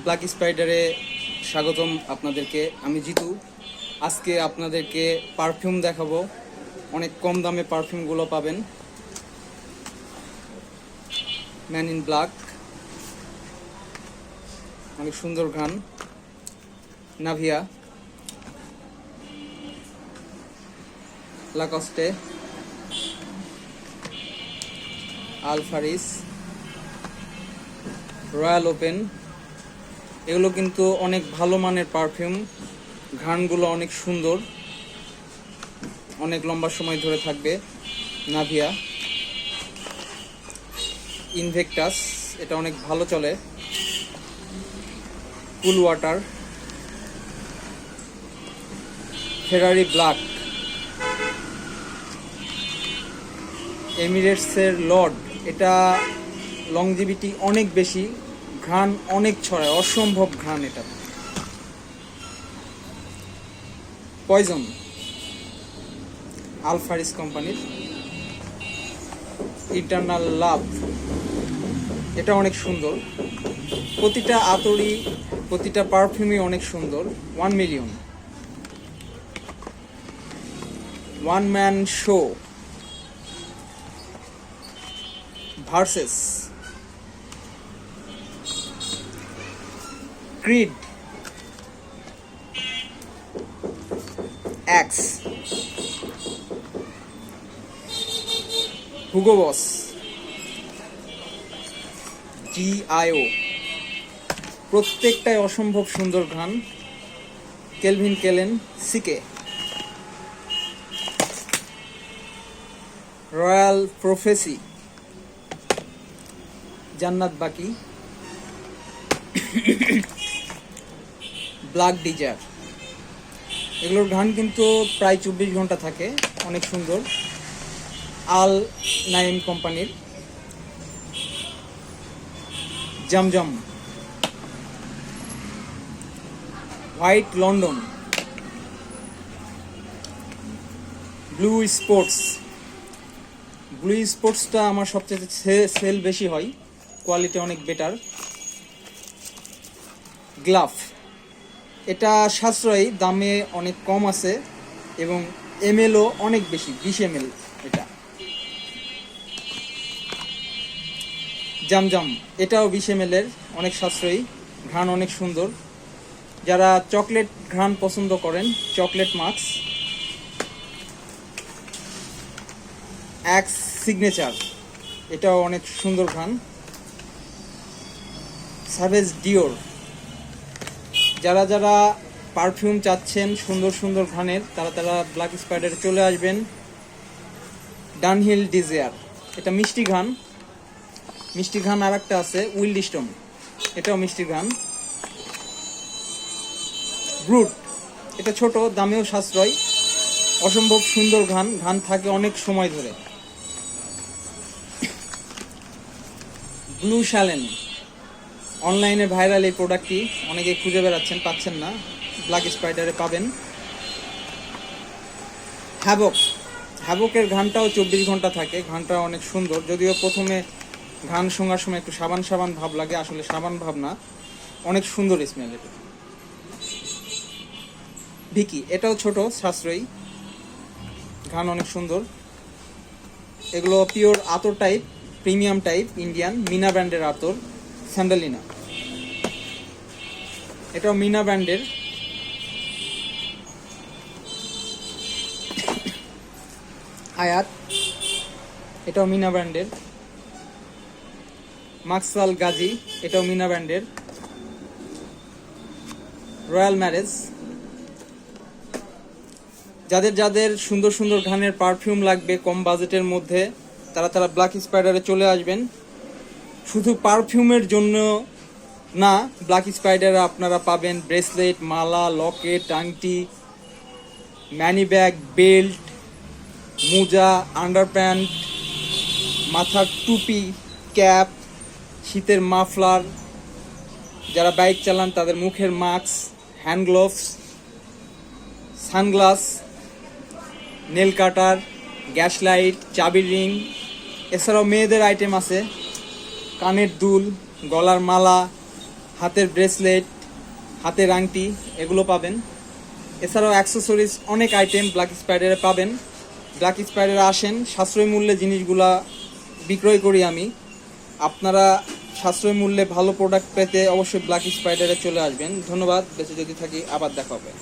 Black স্পাইডারে স্বাগতম আপনাদেরকে। আমি জিতু। আজকে আপনাদেরকে পারফিউম দেখাবো। অনেক কম দামে পারফিউমগুলো পাবেন। ম্যান ইন ব্ল্যাক অনেক সুন্দর ঘ্রাণ নাভিয়া। লাকস্টে আলফারিস। Royal open. এগুলো কিন্তু অনেক ভালো মানের পারফিউম। ঘ্রাণগুলো অনেক সুন্দর। অনেক লম্বা সময় ধরে থাকবে নাভিয়া। ইনভেক্টাস এটা অনেক ভালো চলে। কুল ওয়াটার ফেরারি ব্ল্যাক এমিরেটসের লর্ড এটা লংজিভিটি অনেক বেশি। ঘ্রাণ অনেক ছড়ায়, অসম্ভব ঘ্রাণ এটা। পয়জন আলফারিস কোম্পানির। ইন্টারনাল লাভ, এটা অনেক সুন্দর। প্রতিটা আতরি, প্রতিটা পারফিউমই অনেক সুন্দর one million one man show Versace Creed X Hugo Boss Gio প্রত্যেকটাই অসম্ভব সুন্দর গান। Calvin Klein CK royal prophecy জান্নাত বাকি। ব্ল্যাক ডিজার এগুলোর গান কিন্তু প্রায় চব্বিশ ঘণ্টা থাকে, অনেক সুন্দর। আল নাইম কোম্পানির। জমজম। White London. Blue sports. Blue স্পোর্টসটা আমার সবচেয়ে সেল বেশি হয়, কোয়ালিটি অনেক বেটার। গ্লাভ এটা সাশ্রয়ী, দামে অনেক কম আছে এবং এমএলও অনেক বেশি, বিশ এমএল এটা। জামজাম, এটাও বিশ এমএল এর, অনেক সাশ্রয়ী, ঘ্রাণ অনেক সুন্দর। যারা চকলেট ঘ্রাণ পছন্দ করেন, চকলেট মাক্স অ্যাক্স সিগনেচার, এটাও অনেক সুন্দর ঘ্রাণ। সাভেজ ডিওর যারা যারা পারফিউম চাচ্ছেন সুন্দর সুন্দর ঘ্রাণের তারা তারা ব্ল্যাক স্পাইডারে চলে আসবেন। ডানহিল ডিজায়ার এটা মিষ্টি ঘান। মিষ্টি ঘান আর একটা আছে উইল্ড স্টোন এটাও মিষ্টি ঘান। ব্রুট এটা ছোট, দামেও সাশ্রয়। অসম্ভব সুন্দর ঘান। ঘান থাকে অনেক সময় ধরে। ব্লু শ্যালেন অনলাইনে ভাইরাল এই প্রোডাক্টটি অনেকে খুঁজে বেড়াচ্ছেন, পাচ্ছেন না। ব্ল্যাক স্পাইডারে পাবেন। হ্যাবক হ্যাবকের ঘানটাও চব্বিশ ঘণ্টা থাকে, ঘানটা অনেক সুন্দর। যদিও প্রথমে ঘান শোঙার সময় একটু সাবান সাবান ভাব লাগে, আসলে সাবান ভাব না। অনেক সুন্দর স্মেল এটা। ভিকি এটাও ছোট, সাশ্রয়ী। ঘান অনেক সুন্দর। এগুলো পিওর আতর টাইপ প্রিমিয়াম টাইপ ইন্ডিয়ান মিনা ব্র্যান্ডের আতর। স্যান্ডালিনা। এটাও মিনা ব্র্যান্ডের। আয়াত, এটাও মিনা ব্র্যান্ডের। মাকসাল গাজী, এটাও মিনা ব্র্যান্ডের। Royal marriage. যাদের যাদের সুন্দর সুন্দর ঘানের পারফিউম লাগবে কম বাজেটের মধ্যে, তারা তারা ব্ল্যাক স্পাইডারে চলে আসবেন। শুধু পারফিউমের জন্য না ব্ল্যাক স্পাইডারে আপনারা পাবেন ব্রেসলেট, মালা, লকেট, আংটি ম্যানি ব্যাগ বেল্ট, মোজা, আন্ডারপ্যান্ট, মাথার টুপি, ক্যাপ, শীতের মাফলার। যারা বাইক চালান, তাদের মুখের mask, hand gloves, sunglass, nail cutter, gas light, চাবির রিং। এছাড়াও মেয়েদের আইটেম আছে। কানের দুল, গলার মালা, হাতের ব্রেসলেট, হাতের আংটি, এগুলো পাবেন। এছাড়াও অ্যাক্সেসরিজ, অনেক আইটেম ব্ল্যাক স্পাইডারে পাবেন। ব্ল্যাক স্পাইডারে আসেন, সাশ্রয় মূল্যে জিনিসগুলা বিক্রয় করি আমি। আপনারা সাশ্রয় মূল্যে ভালো প্রোডাক্ট পেতে অবশ্যই ব্ল্যাক স্পাইডারে চলে আসবেন। ধন্যবাদ, বেঁচে যদি থাকি, আবার দেখা হবে।